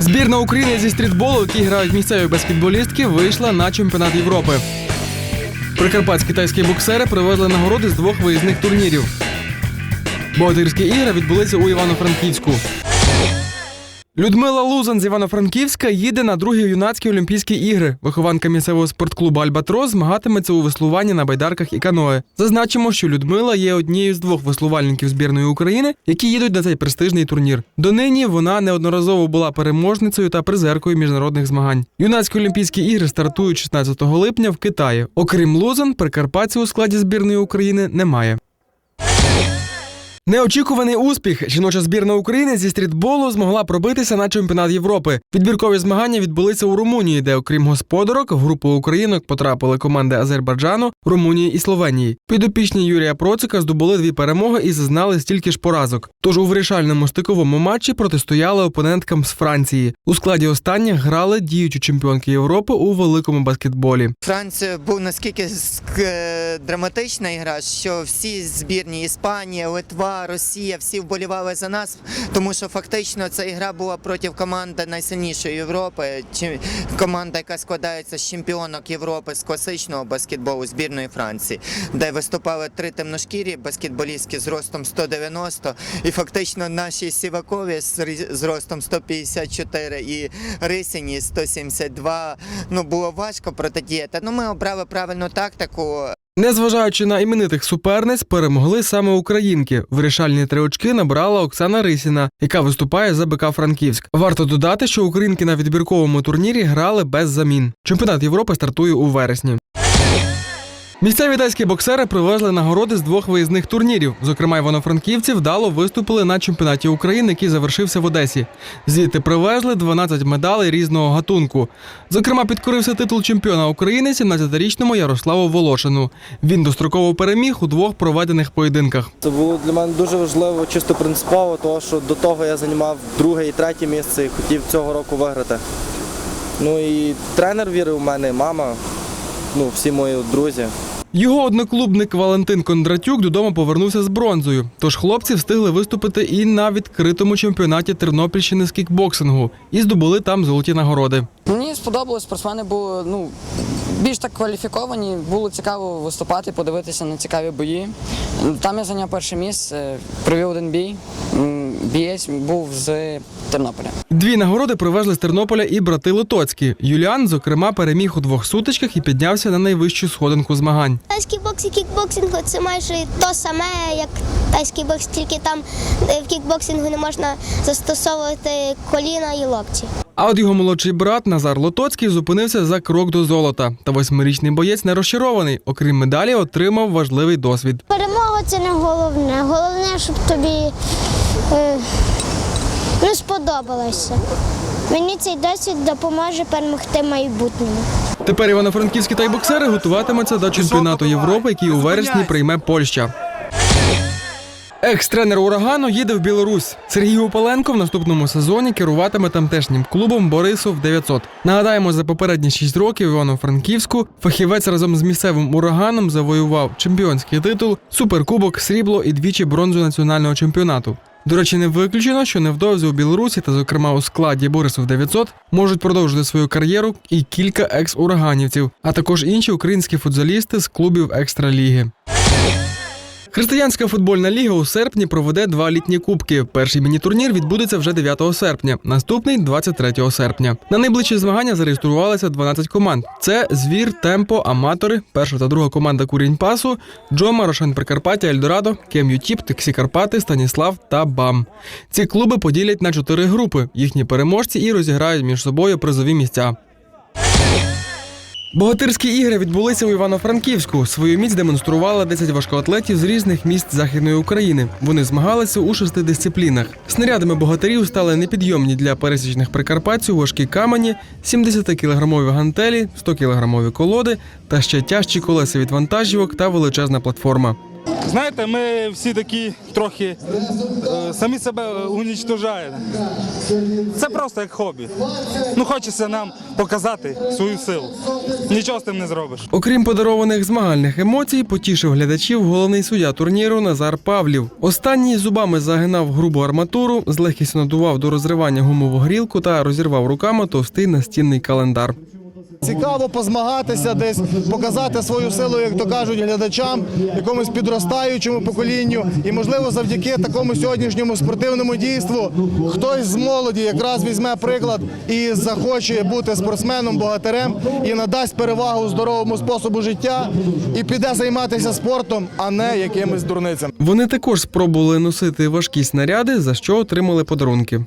Збірна України зі стрітболу, які грають місцеві баскетболістки, вийшла на чемпіонат Європи. Прикарпатські тайські боксери привезли нагороди з двох виїзних турнірів. Богатирські ігри відбулися у Івано-Франківську. Людмила Лузан з Івано-Франківська їде на другі юнацькі Олімпійські ігри. Вихованка місцевого спортклубу Альбатрос змагатиметься у веслуванні на байдарках і каное. Зазначимо, що Людмила є однією з двох веслувальників збірної України, які їдуть на цей престижний турнір. Донині вона неодноразово була переможницею та призеркою міжнародних змагань. Юнацькі Олімпійські ігри стартують 16 липня в Китаї. Окрім Лузан, прикарпатців у складі збірної України немає. Неочікуваний успіх. Жіноча збірна України зі стрітболу змогла пробитися на чемпіонат Європи. Відбіркові змагання відбулися у Румунії, де, окрім господарок, в групу українок потрапили команди Азербайджану, Румунії і Словенії. Підопічні Юрія Процика здобули дві перемоги і зазнали стільки ж поразок. Тож у вирішальному стиковому матчі протистояли опоненткам з Франції. У складі останніх грали діючі чемпіонки Європи у великому баскетболі. Франція був наскільки ск- е, драматична ігра, що всі збірні Іспанія, Литва, Росія, всі вболівали за нас, тому що фактично ця ігра була проти команди найсильнішої Європи, команда, яка складається з чемпіонок Європи з класичного баскетболу збірної Франції, де виступали три темношкірі баскетболістки з ростом 190, і фактично наші сівакові з ростом 154 і Рисіні 172. Ну було важко протидіяти. Ну ми обрали правильну тактику. Незважаючи на іменитих суперниць, перемогли саме українки. Вирішальні три очки набрала Оксана Рисіна, яка виступає за БК Франківськ. Варто додати, що українки на відбірковому турнірі грали без замін. Чемпіонат Європи стартує у вересні. Місцеві тайські боксери привезли нагороди з двох виїзних турнірів. Зокрема, івано-франківці вдало виступили на чемпіонаті України, який завершився в Одесі. Звідти привезли 12 медалей різного гатунку. Зокрема, підкорився титул чемпіона України 17-річному Ярославу Волошину. Він достроково переміг у двох проведених поєдинках. Це було для мене дуже важливо, чисто принципово, тому що до того я займав друге і третє місце і хотів цього року виграти. Ну і тренер вірив у мене, мама, ну всі мої друзі. Його одноклубник Валентин Кондратюк додому повернувся з бронзою. Тож хлопці встигли виступити і на відкритому чемпіонаті Тернопільщини з кікбоксингу і здобули там золоті нагороди. Мені сподобалось, спортсмени були ну, більш так кваліфіковані, було цікаво виступати, подивитися на цікаві бої. Там я зайняв перше місце, провів один бій. Бієць був з Тернополя. Дві нагороди привезли з Тернополя і брати Литоцькі. Юліан, зокрема, переміг у двох сутичках і піднявся на найвищу сходинку змагань. Тайський бокс і кікбоксинг це майже то саме, як тайський бокс, тільки там е, в кікбоксингу не можна застосовувати коліна і локті. А от його молодший брат Назар Лотоцький зупинився за крок до золота. Та восьмирічний боєць не розчарований. Окрім медалі, отримав важливий досвід. Перемога це не головне. Головне, щоб тобі ну, сподобалося. Мені цей досвід допоможе перемогти майбутньому. Тепер івано-франківські тайбоксери готуватимуться до чемпіонату Європи, який у вересні прийме Польща. Екс-тренер урагану їде в Білорусь. Сергій Упаленко в наступному сезоні керуватиме тамтешнім клубом Борисов 900. Нагадаємо, за попередні 6 років Івано-Франківську фахівець разом з місцевим ураганом завоював чемпіонський титул, суперкубок, срібло і двічі бронзу національного чемпіонату. До речі, не виключено, що невдовзі у Білорусі та, зокрема, у складі Борисов 900 можуть продовжити свою кар'єру і кілька екс-ураганівців, а також інші українські футзалісти з клубів екстраліги. Християнська футбольна ліга у серпні проведе два літні кубки. Перший міні-турнір відбудеться вже 9 серпня, наступний 23 серпня. На найближчі змагання зареєструвалися 12 команд. Це Звір, Темпо, Аматори, перша та друга команда Курінь Пасу, Джома, Рошен Прикарпаття, Ельдорадо, Кем Ютіп, Тексі Карпати, Станіслав та БАМ. Ці клуби поділять на чотири групи. Їхні переможці і розіграють між собою призові місця. Богатирські ігри відбулися у Івано-Франківську. Свою міць демонстрували 10 важкоатлетів з різних міст Західної України. Вони змагалися у шести дисциплінах. Снарядами богатирів стали непідйомні для пересічних прикарпатців важкі камені, 70-кілограмові гантелі, 100-кілограмові колоди та ще тяжчі колеса від вантажівок та величезна платформа. Знаєте, ми всі такі трохи е, самі себе унічтожаємо. Це просто як хобі. Ну хочеться нам показати свою силу. Нічого з тим не зробиш. Окрім подарованих змагальних емоцій, потішив глядачів головний суддя турніру Назар Павлів. Останній зубами загинав грубу арматуру, з легкістю надував до розривання гумову грілку та розірвав руками товстий настінний календар. Цікаво позмагатися, десь показати свою силу, як то кажуть, глядачам, якомусь підростаючому поколінню. І, можливо, завдяки такому сьогоднішньому спортивному дійству хтось з молоді якраз візьме приклад і захоче бути спортсменом, богатирем і надасть перевагу здоровому способу життя і піде займатися спортом, а не якимись дурницями. Вони також спробували носити важкі снаряди, за що отримали подарунки.